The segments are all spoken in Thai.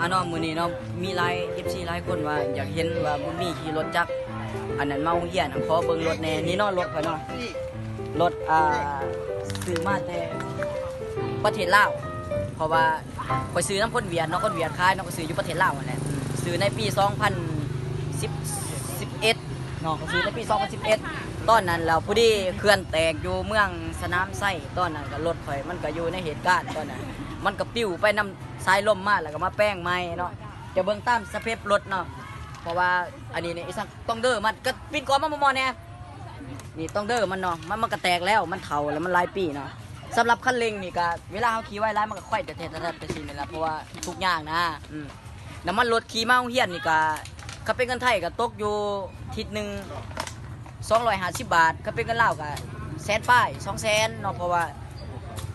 อะเนาะมื้อนี้เนาะมีหลาย FC หลายคนว่าอยากเห็นว่าบุญมีขี่รถจักรอันนั้นมาโรงเรียนอะขอเบิ่งรถแหน่นี่เนาะรถข่อยเนาะรถอ่าซื้อมาแต่ประเทศลาวเพราะว่าข่อยซื้อน้ำคนเวียดเนาะคนเวียดขายเนาะก็ซื้ออยู่ประเทศลาวนั่นแหละซื้อในปี 2010 11เนาะก็ซื้อในปี 2011 ตอนนั้นเราผู้ที่เคลื่อนแตกอยู่เมืองสนามไส้ตอนนั้นก็รถข่อยมันก็อยู่ในเหตุการณ์ตอนนั้นมันก็ปิ้วไปนำสายลมมาแล้วก็มาแป้งไม้เนาะเดี๋ยวเบิ่งตามสเปปรถเนาะเพราะว่าอันนี้เนี่ยไอ้สักต้องเด้อมันก็ปิดก่อนมามอๆเนี่ยนี่ต้องเด้อมันเนาะมันมันก็แตกแล้วมันเฒ่าแล้วมันลายปีเนาะสำหรับคันเร่งนี่ก็เวลาเขาขี่ไว้ร้ายมันก็ค่อยแต่เทต่แต่สินี่แหละเพราะว่าทุกอย่างนะอืมน้ำมันรถขี่มาเรียนนี่ก็ ถ้าเป็นเงินไทยก็ตกอยู่ทิศหนึ่ง250บาทก็เป็นเงินลาวก็แสนป้าย2แสนเนาะเพราะว่า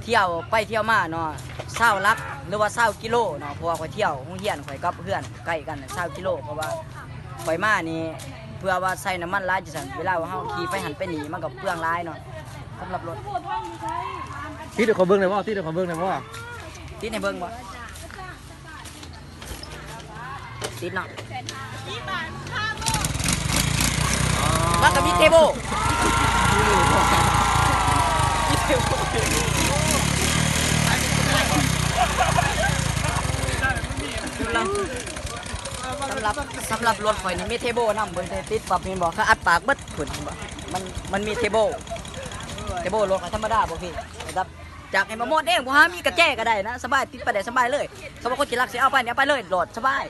เที่ยวไปเที่ยวมาเนาะเศร้าลักหรือว่าเศร้ากิโลเนาะเพราะว่าข่อยเที่ยวโรงเรียนข่อยกับเพื่อนใกล้กันเศร้ากิโล เพราะว่าข่อยมานี่เพื่อว่าใส่น้ำมันหลายจังซั่นเวลาว่าเฮาขี่ไปหันไปหนีมันก็เปลืองหลายเนาะสำหรับรถที่เดี๋ยวขอเบิ้งหน่อยว่าที่เดี๋ยวขอเบิ้งหน่อยว่าติดในเบิ่งบ่ ติดเนาะมันก็มีเทโบสำหรับสำหรับสำหรับรถข่อยนี่มีเทโบนำเบิ่งแต่ติดปรับเห็นบ่เขาอัดปากเบิดขุนเห็นบ่มันมันมีเทโบเทโบรถข่อยธรรมดาบ่พี่นะครับ จากไอ้มาโมดเองว่ามีกระแจก็ได้นะสบายติดประเด้สบายเลยสมมุติคนจีรักเสียเอาไปเนี่ยไปเลยโหลดสบาย